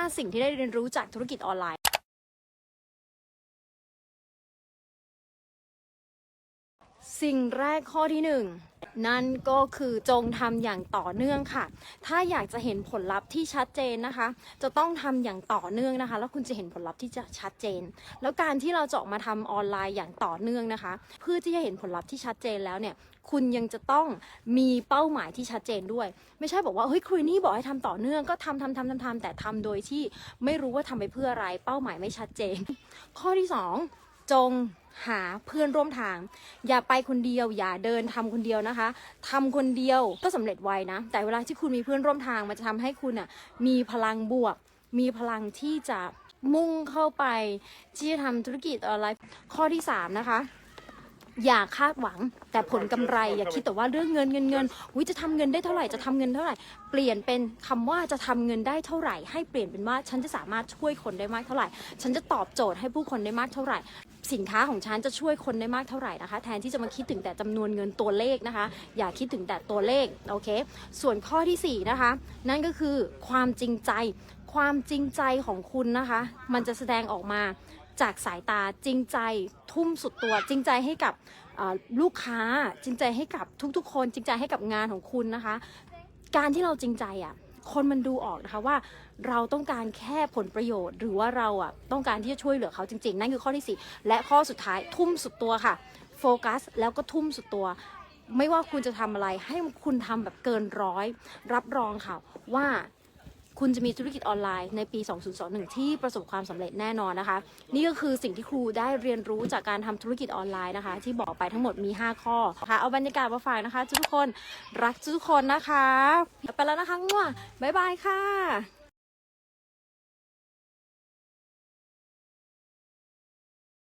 5 สิ่งที่ได้เรียนรู้จากธุรกิจออนไลน์ สิ่งแรกข้อที่ห นั่นก็คือจงทำอย่างต่อเนื่องค่ะ ถ้าอยากจะเห็นผลลัพธ์ที่ชัดเจนนะคะ จะต้องทำอย่างต่อเนื่องนะคะ แล้วคุณจะเห็นผลลัพธ์ที่จะชัดเจน แล้วการที่เราจะออกมาทำออนไลน์อย่างต่อเนื่องนะคะ เพื่อที่จะเห็นผลลัพธ์ที่ชัดเจนแล้วเนี่ยคุณยังจะต้องมีเป้าหมายที่ชัดเจนด้วย ไม่ใช่บอกว่าเฮ้ยครูนี่บอกให้ทำต่อเนื่องก็ทำทำทำทำทำแต่ทำโดยที่ไม่รู้ว่าทำไปเพื่ออะไร เป้าหมายไม่ชัดเจน ข้อที่สองจง หาเพื่อนร่วมทาง อย่าไปคนเดียว อย่าเดินทำคนเดียวนะคะทำคนเดียวก็สำเร็จไวนะ แต่เวลาที่คุณมีเพื่อนร่วมทางมันจะทำให้คุณอะมีพลังบวก มีพลังที่จะมุ่งเข้าไปที่จะทำธุรกิจออนไลน์ข้อที่สามนะคะ อย่าคาดหวัง แต่ผลกำไรอย่าคิดแต่ว่าเรื่องเงินเงินเงินวิจะทำเงินได้เท่าไหร่จะทำเงินเท่าไหร่ เปลี่ยนเป็นคำว่าจะทำเงินได้เท่าไหร่ ให้เปลี่ยนเป็นว่าฉันจะสามารถช่วยคนได้มากเท่าไหร่ ฉันจะตอบโจทย์ให้ผู้คนได้มากเท่าไหร่ สินค้าของฉันจะช่วยคนได้มากเท่าไหร่นะคะ แทนที่จะมาคิดถึงแต่จำนวนเงินตัวเลขนะคะ อย่าคิดถึงแต่ตัวเลขโอเค ส่วนข้อที่สี่นะคะนั่นก็คือความจริงใจความจริงใจของคุณนะคะ มันจะแสดงออกมา จากสายตาจริงใจทุ่มสุดตัวจริงใจให้กับลูกค้าจริงใจให้กับทุกๆ คนจริงใจให้กับงานของคุณนะคะ การที่เราจริงใจอะคนมันดูออกนะคะว่าเราต้องการแค่ผลประโยชน์หรือว่าเราอะต้องการที่จะช่วยเหลือเขาจริง ๆ นั่นคือข้อที่สี่และข้อสุดท้ายทุ่มสุดตัวค่ะโฟกัสแล้วก็ทุ่มสุดตัว ไม่ว่าคุณจะทำอะไรให้คุณทำแบบเกินร้อย รับรองค่ะว่า คุณจะมีธุรกิจออนไลน์ในปี 2021 ที่ประสบความสำเร็จแน่นอนนะคะ นี่ก็คือสิ่งที่ครูได้เรียนรู้จากการทำธุรกิจออนไลน์นะคะ ที่บอกไปทั้งหมดมี 5 ข้อค่ะเอาบรรยากาศมาฝากนะคะ ทุกคนรักทุกคนนะคะ ไปแล้วนะคะงัวบ๊ายบายค่ะ